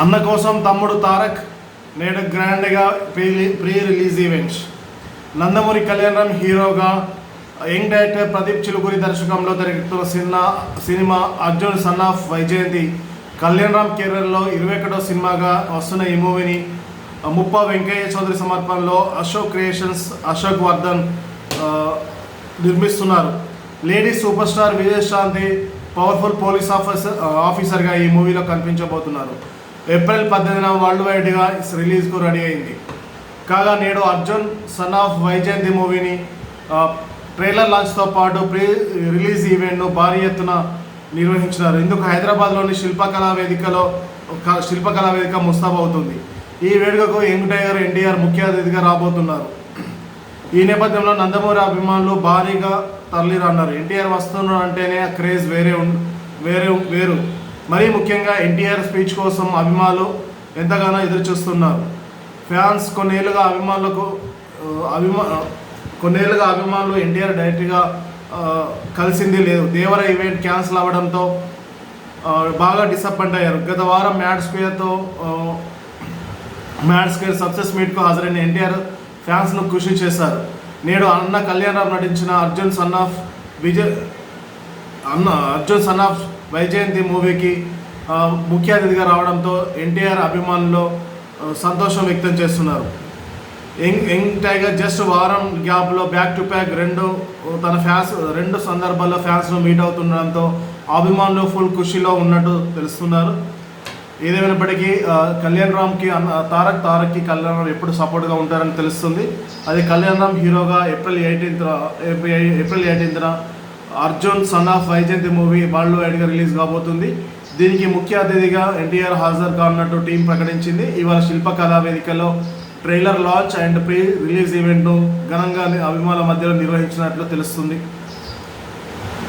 అన్న కోసం తమ్ముడు తారక్ నేడు గ్రాండ్గా pre pre release event Nandamuri Kalyanram హీరోగా యంగ్ డైరెక్టర్ ప్రదీప్ చిలుకూరి దర్శకంలో జరుగుతున్న cinema cinema Arjun son of Vyjayanthi Kalyanram కెరీర్లో ఇరవై ఒకటో సినిమాగా వస్తున్న ఈ మూవీని ముప్పా వెంకయ్య చౌదరి సమర్పణలో అశోక్ క్రియేషన్స్ అశోక్ వర్ధన్ నిర్మిస్తున్నారు. Lady super star Vijayashanti powerful police officer ఆఫీసర్గా ఈ మూవీలో కనిపించబోతున్నారు. ఏప్రిల్ పద్దెనిమిదిన వరల్డ్ వైడ్గా రిలీజ్కు రెడీ అయింది. కాగా నేడు అర్జున్ సన్ ఆఫ్ వైజయంతి మూవీని ట్రైలర్ లాంచ్తో పాటు ప్రీ రిలీజ్ ఈవెంట్ను భారీ ఎత్తున నిర్వహించినారు. ఇందుకు హైదరాబాద్లోని శిల్పకళా వేదికలో శిల్పకళా వేదిక ముస్తాబవుతుంది ఈ వేడుకకు యంగ్ టైగర్ ఎన్టీఆర్ ముఖ్య అతిథిగా రాబోతున్నారు. ఈ నేపథ్యంలో నందమూరి అభిమానులు భారీగా తరలిరన్నారు. ఎన్టీఆర్ వస్తున్నారు అంటేనే క్రేజ్ వేరే వేరే వేరు. మరీ ముఖ్యంగా ఎన్టీఆర్ స్పీచ్ కోసం అభిమానులు ఎంతగానో ఎదురు చూస్తున్నారు ఫ్యాన్స్ కొన్నేళ్ళుగా అభిమానులకు అభిమా కొన్నేళ్ళుగా అభిమానులు ఎన్టీఆర్ డైరెక్ట్గా కలిసింది లేదు. దేవర ఈవెంట్ క్యాన్సిల్ అవ్వడంతో బాగా డిసప్పాయింట్ అయ్యారు. గత వారం మ్యాడ్ స్క్వేర్తో మ్యాడ్ స్క్వేర్ సక్సెస్ మీట్కు హాజరైన ఎన్టీఆర్ ఫ్యాన్స్ను కృషి చేశారు. నేడు అన్న కళ్యాణరావు నటించిన అర్జున్ సన్ ఆఫ్ విజయ్ అన్న అర్జున్ సన్ ఆఫ్ వైజయంతి మూవీకి ముఖ్య అతిథిగా రావడంతో ఎన్టీఆర్ అభిమానులు సంతోషం వ్యక్తం చేస్తున్నారు. యంగ్ యంగ్ టైగర్ జస్ట్ వారం గ్యాప్లో బ్యాక్ టు బ్యాక్ రెండు తన ఫ్యాన్స్ రెండు సందర్భాల్లో ఫ్యాన్స్ను మీట్ అవుతుండడంతో అభిమానులు ఫుల్ ఖుషీలో ఉన్నట్టు తెలుస్తున్నారు. ఏదేమైనప్పటికీ కళ్యాణ్ రామ్కి అన్న తారక్ తారక్కి కళ్యాణ్ రామ్ ఎప్పుడు సపోర్ట్గా ఉంటారని తెలుస్తుంది. అది కళ్యాణ్ రామ్ హీరోగా April eighteenth April ఎయిటీన్త్న Arjun son of Vyjayanthi movie world వైడ్గా రిలీజ్ కాబోతుంది. దీనికి ముఖ్య అతిథిగా ఎన్టీఆర్ హాజర్ కానున్నట్టు టీం ప్రకటించింది. ఇవాళ శిల్పకళా వేదికలో trailer launch and pre release ఈవెంట్ను ఘనంగా అభిమానుల మధ్యలో నిర్వహించినట్లు తెలుస్తుంది.